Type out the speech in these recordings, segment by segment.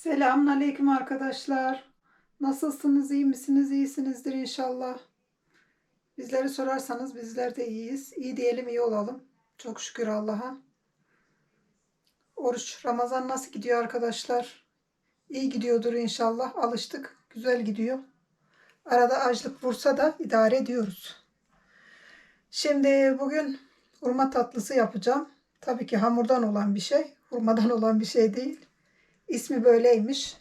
Selamünaleyküm arkadaşlar. Nasılsınız? iyi misiniz? İyisinizdir inşallah. Bizleri sorarsanız bizler de iyiyiz. İyi diyelim, iyi olalım. Çok şükür Allah'a. Oruç, Ramazan nasıl gidiyor arkadaşlar? İyi gidiyordur inşallah. Alıştık. Güzel gidiyor. Arada açlık vursa da idare ediyoruz. Şimdi bugün hurma tatlısı yapacağım. Tabii ki hamurdan olan bir şey. Hurmadan olan bir şey değil. İsmi böyleymiş.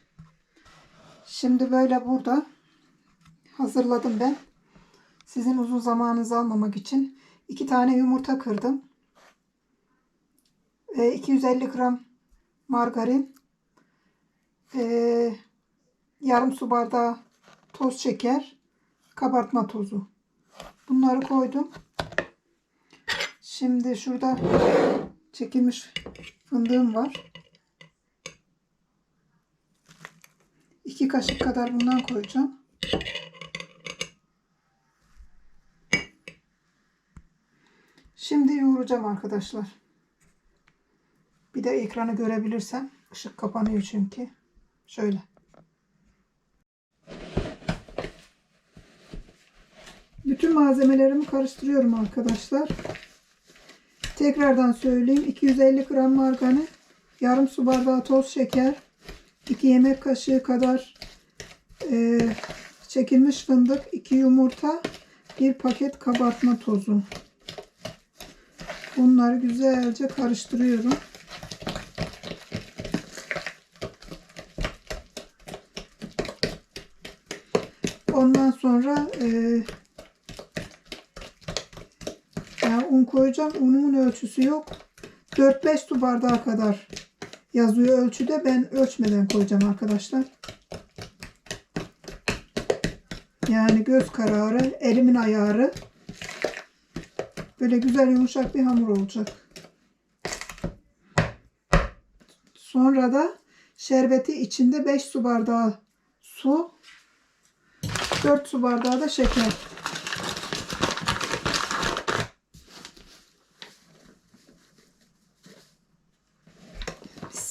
Şimdi böyle burada hazırladım ben. Sizin uzun zamanınızı almamak için iki tane yumurta kırdım. E, 250 gram margarin, e, yarım su bardağı toz şeker, kabartma tozu. Bunları koydum. Şimdi şurada çekilmiş fındığım var. 2 kaşık kadar bundan koyacağım. Şimdi yoğuracağım arkadaşlar. Bir de ekranı görebilirsem. Işık kapanıyor çünkü. Şöyle. Bütün malzemelerimi karıştırıyorum arkadaşlar. Tekrardan söyleyeyim. 250 gram margarin, yarım su bardağı toz şeker, 2 yemek kaşığı kadar e, çekilmiş fındık, 2 yumurta, 1 paket kabartma tozu. Bunları güzelce karıştırıyorum. Ondan sonra e, yani un koyacağım. Unumun ölçüsü yok. 4-5 su bardağı kadar yazıyor ölçüde. Ben ölçmeden koyacağım arkadaşlar. Yani göz kararı, elimin ayarı. Böyle güzel yumuşak bir hamur olacak. Sonra da şerbeti içinde 5 su bardağı su, 4 su bardağı da şeker.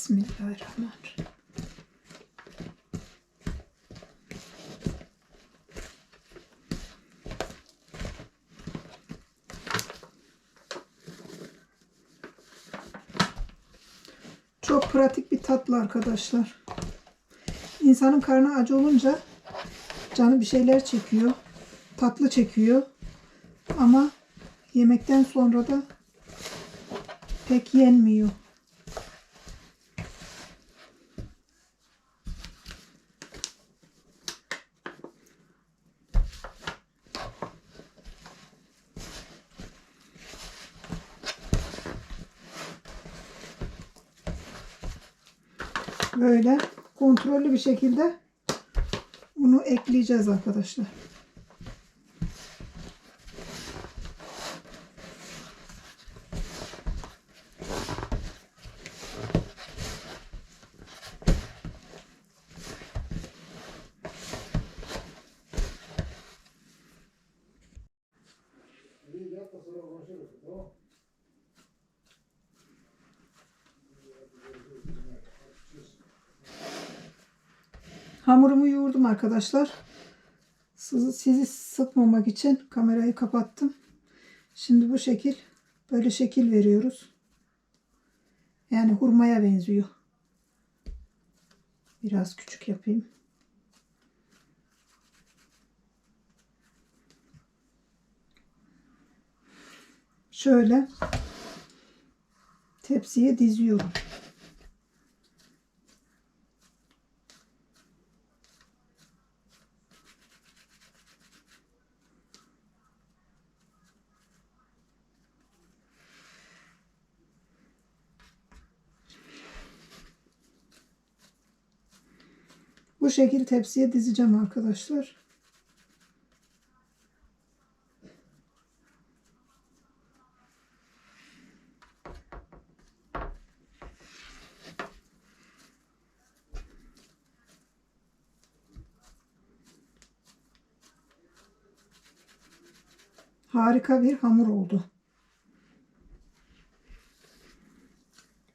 Bismillahirrahmanirrahim. Çok pratik bir tatlı arkadaşlar. İnsanın karnı acı olunca canı bir şeyler çekiyor. Tatlı çekiyor. Ama yemekten sonra da pek yenmiyor. Böyle kontrollü bir şekilde bunu ekleyeceğiz arkadaşlar. Yoğurdum arkadaşlar. Sizi, sizi sıkmamak için kamerayı kapattım. Şimdi bu şekil böyle şekil veriyoruz. Yani hurmaya benziyor. Biraz küçük yapayım. Şöyle tepsiye diziyorum. Bu şekil tepsiye dizeceğim arkadaşlar. Harika bir hamur oldu.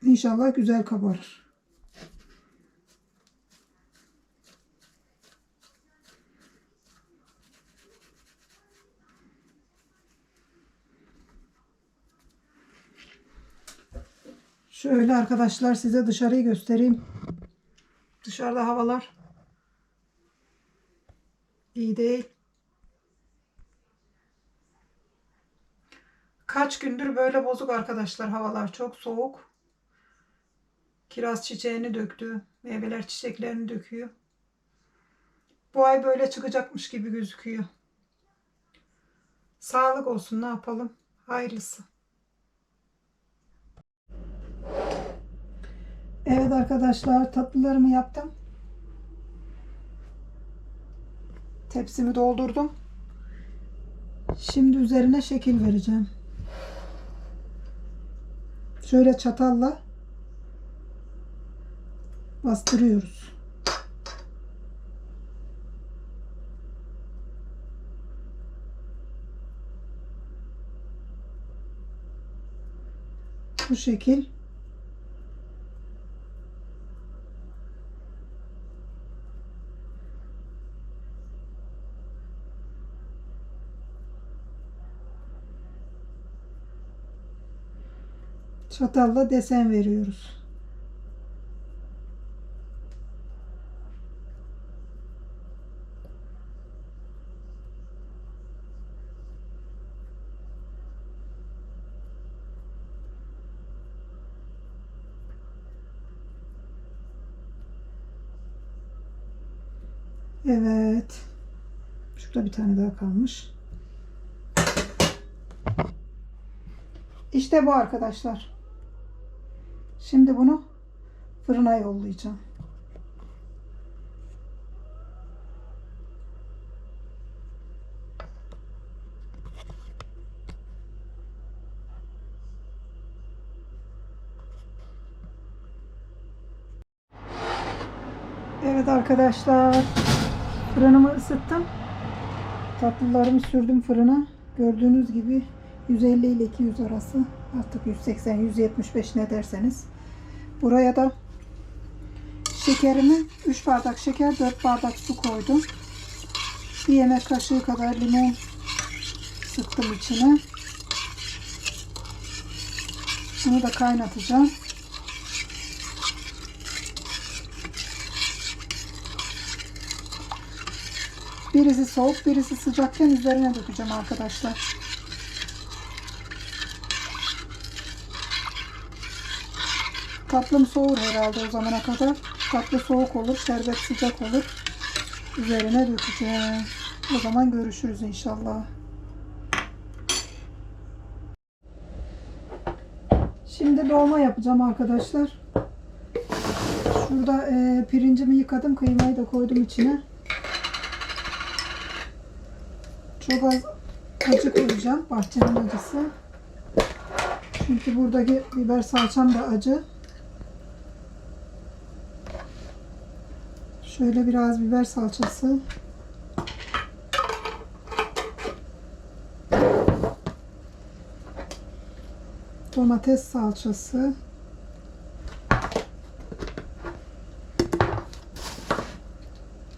İnşallah güzel kabarır. Şöyle arkadaşlar size dışarıyı göstereyim. Dışarıda havalar iyi değil. Kaç gündür böyle bozuk arkadaşlar havalar çok soğuk. Kiraz çiçeğini döktü. Meyveler çiçeklerini döküyor. Bu ay böyle çıkacakmış gibi gözüküyor. Sağlık olsun ne yapalım. Hayırlısı. Evet arkadaşlar tatlılarımı yaptım. Tepsimi doldurdum. Şimdi üzerine şekil vereceğim. Şöyle çatalla bastırıyoruz. Bu şekil çatalla desen veriyoruz. Evet. Şurada bir tane daha kalmış. İşte bu arkadaşlar. Şimdi bunu fırına yollayacağım. Evet arkadaşlar. Fırınımı ısıttım. Tatlılarımı sürdüm fırına. Gördüğünüz gibi 150 ile 200 arası. Artık 180, 175 ne derseniz. Buraya da şekerimi 3 bardak şeker, 4 bardak su koydum. Bir yemek kaşığı kadar limon sıktım içine. Bunu da kaynatacağım. Birisi soğuk, birisi sıcakken üzerine dökeceğim arkadaşlar. Tatlım soğur herhalde o zamana kadar. Tatlı soğuk olur, şerbet sıcak olur. Üzerine dökeceğim. O zaman görüşürüz inşallah. Şimdi dolma yapacağım arkadaşlar. Şurada e, pirincimi yıkadım, kıymayı da koydum içine. Çok az acı koyacağım. Bahçenin acısı. Çünkü buradaki biber salçam da acı. Şöyle biraz biber salçası. Domates salçası.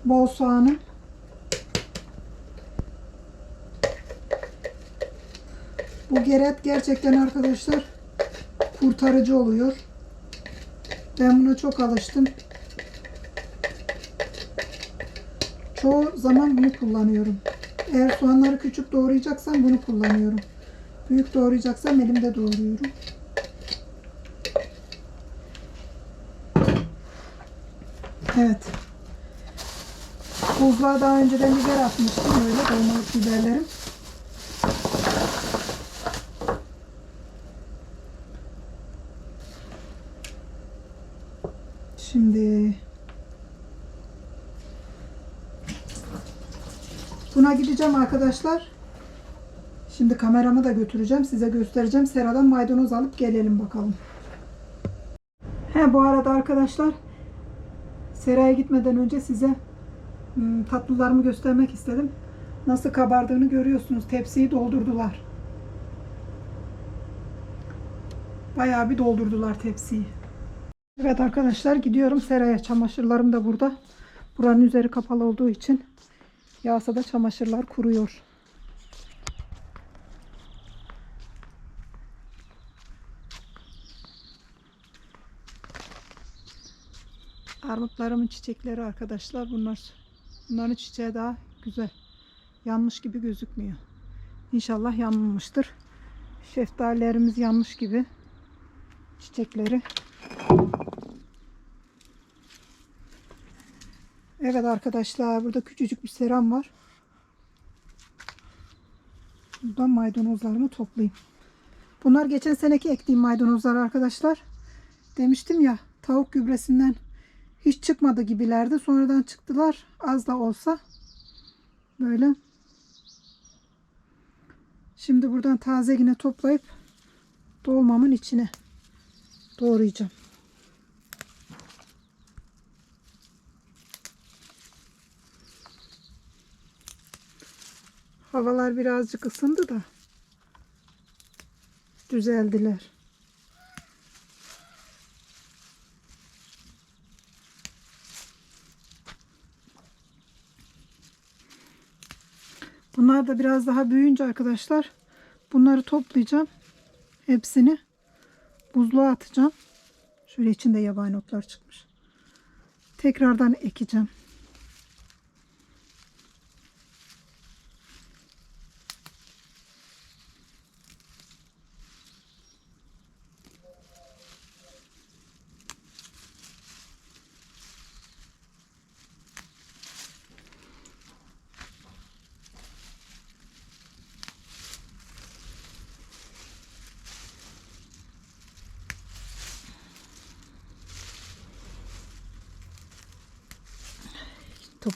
Bol soğanım. Bu geret gerçekten arkadaşlar kurtarıcı oluyor. Ben buna çok alıştım. Çoğu zaman bunu kullanıyorum. Eğer soğanları küçük doğrayacaksam bunu kullanıyorum. Büyük doğrayacaksam elimde doğruyorum. Evet. Buzluğa daha önceden biber atmıştım böyle dolmalık biberlerim. Şimdi buna gideceğim arkadaşlar. Şimdi kameramı da götüreceğim. Size göstereceğim. Seradan maydanoz alıp gelelim bakalım. He bu arada arkadaşlar seraya gitmeden önce size hmm, tatlılarımı göstermek istedim. Nasıl kabardığını görüyorsunuz. Tepsiyi doldurdular. Bayağı bir doldurdular tepsiyi. Evet arkadaşlar gidiyorum seraya. Çamaşırlarım da burada. Buranın üzeri kapalı olduğu için Yağsa da çamaşırlar kuruyor. Armutlarımın çiçekleri arkadaşlar bunlar. Bunların çiçeği daha güzel. Yanmış gibi gözükmüyor. İnşallah yanmamıştır. Şeftalilerimiz yanmış gibi. Çiçekleri Evet arkadaşlar burada küçücük bir seram var. Buradan maydanozlarımı toplayayım. Bunlar geçen seneki ektiğim maydanozlar arkadaşlar. Demiştim ya tavuk gübresinden hiç çıkmadı gibilerdi. Sonradan çıktılar. Az da olsa. Böyle. Şimdi buradan taze yine toplayıp dolmamın içine doğrayacağım. Havalar birazcık ısındı da düzeldiler. Bunlar da biraz daha büyüyünce arkadaşlar bunları toplayacağım. Hepsini buzluğa atacağım. Şöyle içinde yabani otlar çıkmış. Tekrardan ekeceğim.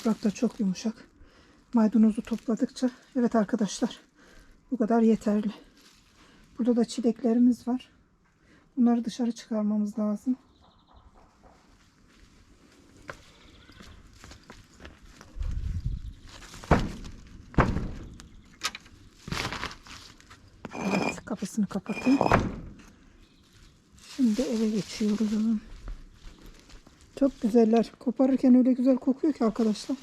Toprak da çok yumuşak. Maydanozu topladıkça evet arkadaşlar bu kadar yeterli. Burada da çileklerimiz var. Bunları dışarı çıkarmamız lazım. Evet kapısını kapatayım. Şimdi eve geçiyoruz. Çok güzeller. Koparırken öyle güzel kokuyor ki arkadaşlar.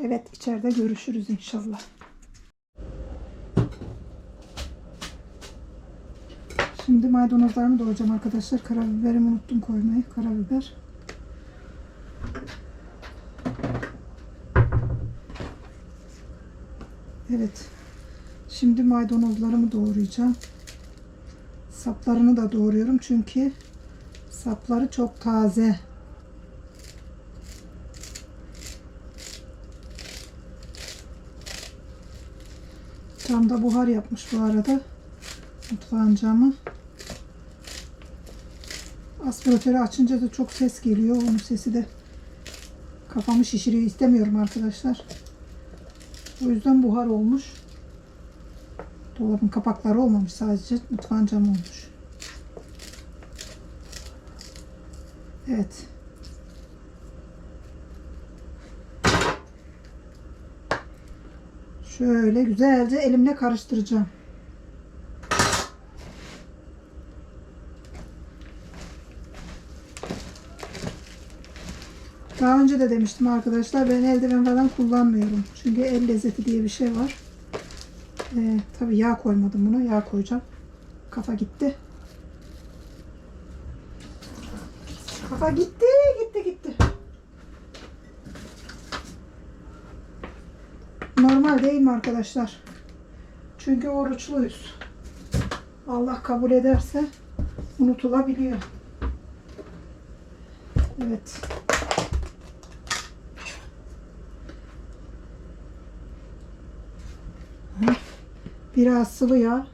Evet içeride görüşürüz inşallah. Şimdi maydanozlarımı doğrayacağım arkadaşlar. Karabiberimi unuttum koymayı. Karabiber. Evet. Şimdi maydanozlarımı doğrayacağım. Saplarını da doğruyorum çünkü sapları çok taze. Tam da buhar yapmış bu arada. Mutfağın camı. Aspiratörü açınca da çok ses geliyor. Onun sesi de kafamı şişiriyor. İstemiyorum arkadaşlar. O yüzden buhar olmuş. Dolabın kapakları olmamış sadece mutfağın camı olmuş. Evet. Şöyle güzelce elimle karıştıracağım. Daha önce de demiştim arkadaşlar ben eldiven falan kullanmıyorum. Çünkü el lezzeti diye bir şey var. Ee, tabii yağ koymadım buna. Yağ koyacağım. Kafa gitti. Kafa gitti, gitti, gitti. Normal değil mi arkadaşlar? Çünkü oruçluyuz. Allah kabul ederse unutulabiliyor. Evet. Biraz sıvı yağ.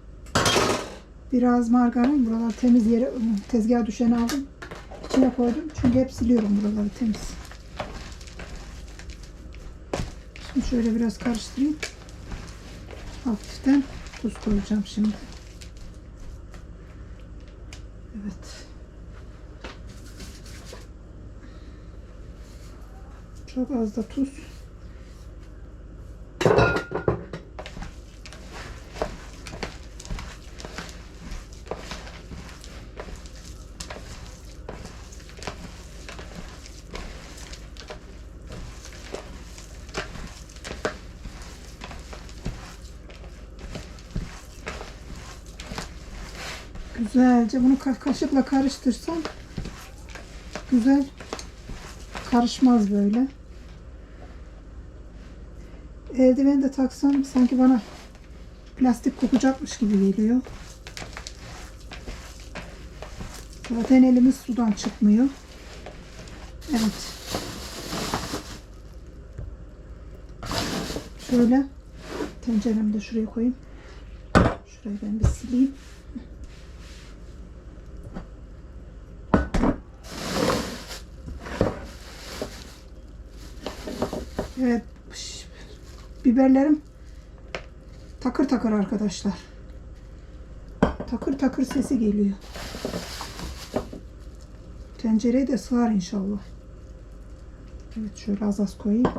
Biraz margarin. Buralar temiz yere tezgaha düşeni aldım. İçine koydum. Çünkü hep siliyorum buraları temiz. Şimdi şöyle biraz karıştırayım. Hafiften tuz koyacağım şimdi. Evet. Çok az da tuz. Güzelce bunu ka- kaşıkla karıştırsam güzel karışmaz böyle. Eldiveni de taksam sanki bana plastik kokacakmış gibi geliyor. Zaten elimiz sudan çıkmıyor. Evet. Şöyle tenceremi de şuraya koyayım. Şurayı ben bir sileyim. Evet. piş- Biberlerim takır takır arkadaşlar. Takır takır sesi geliyor. Tencereye de sığar inşallah. Evet şöyle az az koyayım.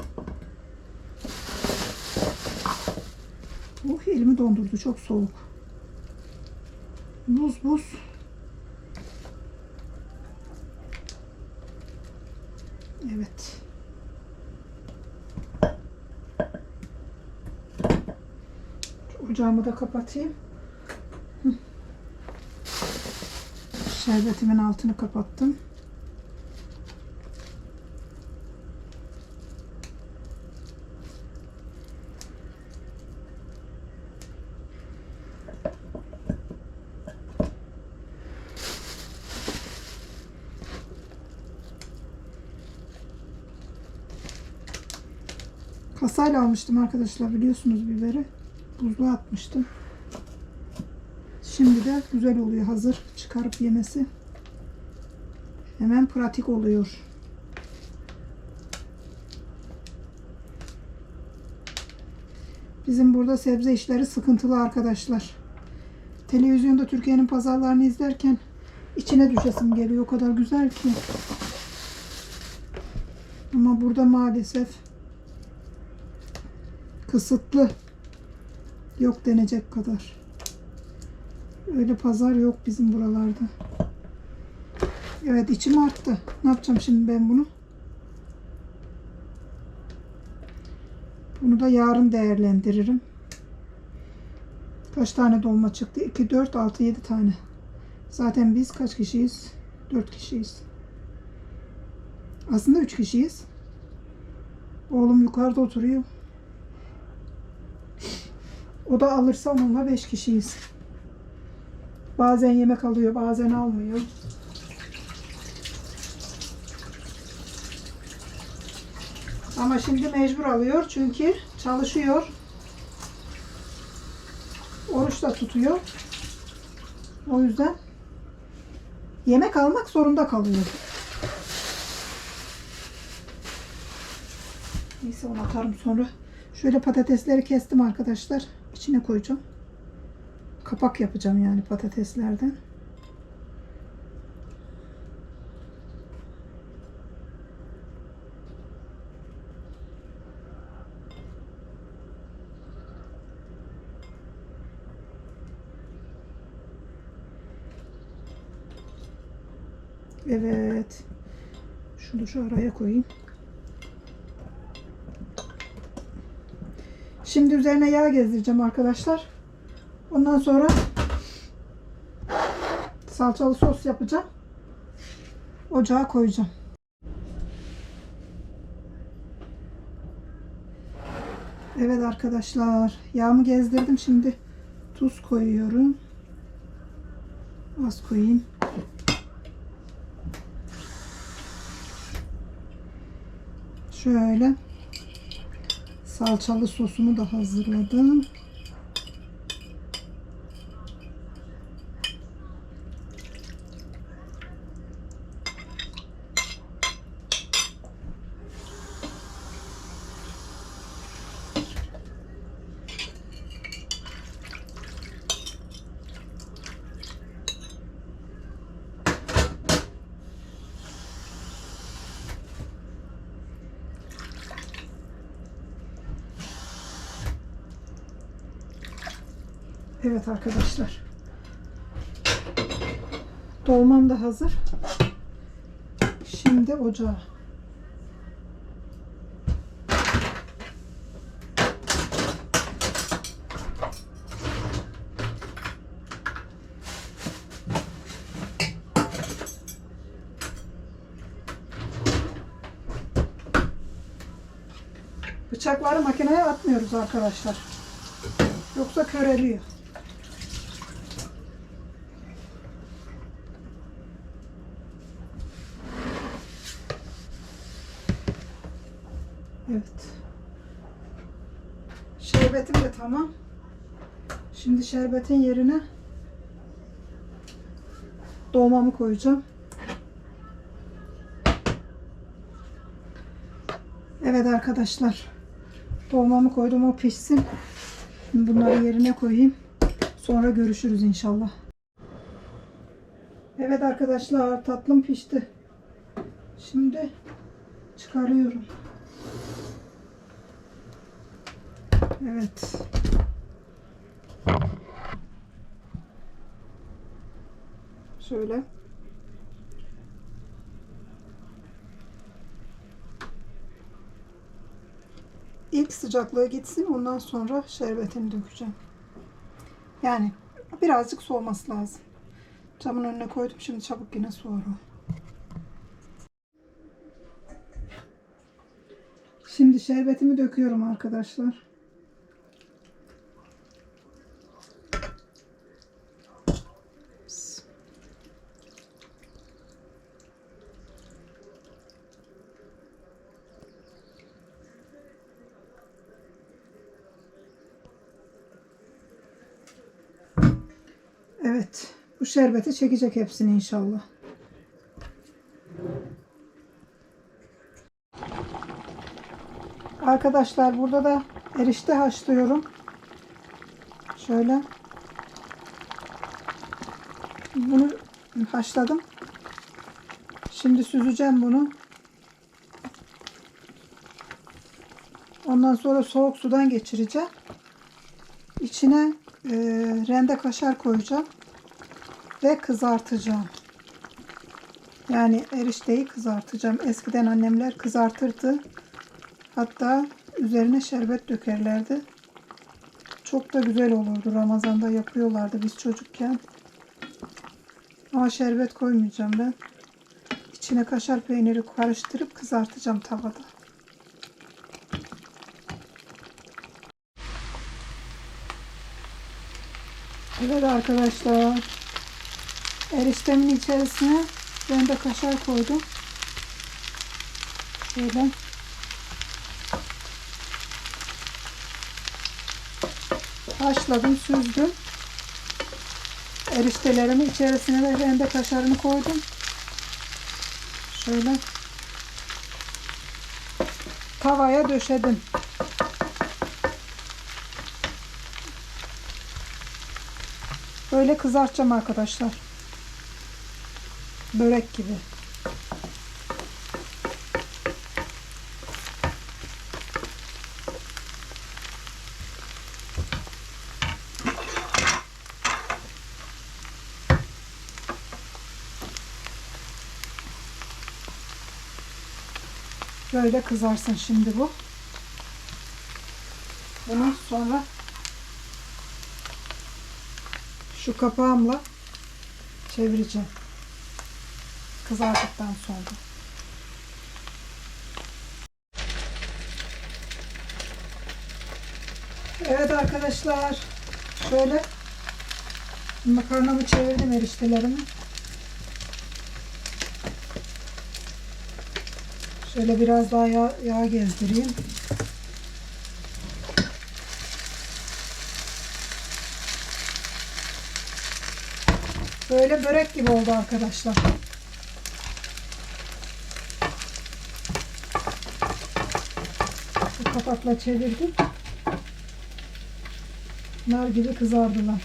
Oh elimi dondurdu çok soğuk. Buz buz. Evet. Ocağımı da kapatayım. Şerbetimin altını kapattım. Kasayla almıştım arkadaşlar biliyorsunuz biberi. Buzluğa atmıştım. Şimdi de güzel oluyor hazır çıkarıp yemesi. Hemen pratik oluyor. Bizim burada sebze işleri sıkıntılı arkadaşlar. Televizyonda Türkiye'nin pazarlarını izlerken içine düşesim geliyor. O kadar güzel ki. Ama burada maalesef kısıtlı. Yok denecek kadar. Öyle pazar yok bizim buralarda. Evet içim arttı. Ne yapacağım şimdi ben bunu? Bunu da yarın değerlendiririm. Kaç tane dolma çıktı? 2, 4, 6, 7 tane. Zaten biz kaç kişiyiz? 4 kişiyiz. Aslında 3 kişiyiz. Oğlum yukarıda oturuyor. O da alırsa onunla 5 kişiyiz. Bazen yemek alıyor, bazen almıyor. Ama şimdi mecbur alıyor çünkü çalışıyor. Oruç da tutuyor. O yüzden yemek almak zorunda kalıyor. Neyse onu atarım sonra. Şöyle patatesleri kestim arkadaşlar. İçine koyacağım. Kapak yapacağım yani patateslerden. Evet. Şunu şu araya koyayım. Şimdi üzerine yağ gezdireceğim arkadaşlar. Ondan sonra salçalı sos yapacağım. Ocağa koyacağım. Evet arkadaşlar. Yağımı gezdirdim. Şimdi tuz koyuyorum. Az koyayım. Şöyle salçalı sosumu da hazırladım. Evet arkadaşlar. Dolmam da hazır. Şimdi ocağa. Bıçakları makineye atmıyoruz arkadaşlar. Yoksa köreliyor. Tamam. Şimdi şerbetin yerine dolmamı koyacağım. Evet arkadaşlar. Dolmamı koydum o pişsin. Şimdi bunları yerine koyayım. Sonra görüşürüz inşallah. Evet arkadaşlar tatlım pişti. Şimdi çıkarıyorum. Evet. Şöyle. İlk sıcaklığı gitsin ondan sonra şerbetini dökeceğim. Yani birazcık soğuması lazım. Camın önüne koydum şimdi çabuk yine soğur. Şimdi şerbetimi döküyorum arkadaşlar. Evet. Bu şerbeti çekecek hepsini inşallah. Arkadaşlar burada da erişte haşlıyorum. Şöyle. Bunu haşladım. Şimdi süzeceğim bunu. Ondan sonra soğuk sudan geçireceğim. İçine e, rende kaşar koyacağım ve kızartacağım. Yani erişteyi kızartacağım. Eskiden annemler kızartırdı. Hatta üzerine şerbet dökerlerdi. Çok da güzel olurdu. Ramazan'da yapıyorlardı biz çocukken. Ama şerbet koymayacağım ben. İçine kaşar peyniri karıştırıp kızartacağım tavada. Evet arkadaşlar. Eriştemin içerisine ben de kaşar koydum. Şöyle. Haşladım, süzdüm. Eriştelerimi içerisine de rende kaşarını koydum. Şöyle. Tavaya döşedim. Böyle kızartacağım arkadaşlar. Börek gibi. Böyle kızarsın şimdi bu. Bunu sonra şu kapağımla çevireceğim. Kızardıktan sonra. Evet arkadaşlar. Şöyle makarnamı çevirdim eriştelerimi. Şöyle biraz daha yağ, yağ gezdireyim. Böyle börek gibi oldu arkadaşlar. Kapakla çevirdim. Nar gibi kızardılar.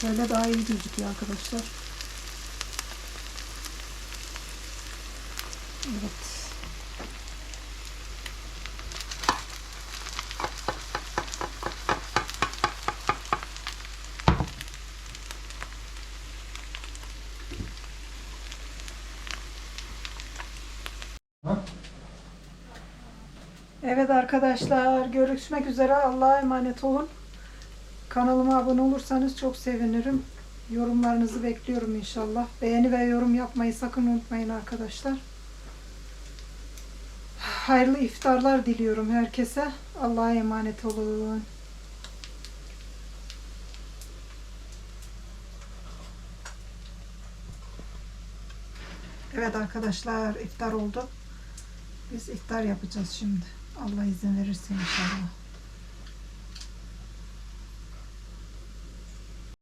Şöyle daha iyi gözüküyor arkadaşlar. Evet. Evet arkadaşlar görüşmek üzere. Allah'a emanet olun. Kanalıma abone olursanız çok sevinirim. Yorumlarınızı bekliyorum inşallah. Beğeni ve yorum yapmayı sakın unutmayın arkadaşlar. Hayırlı iftarlar diliyorum herkese. Allah'a emanet olun. Evet arkadaşlar iftar oldu. Biz iftar yapacağız şimdi. Allah izin verirse inşallah.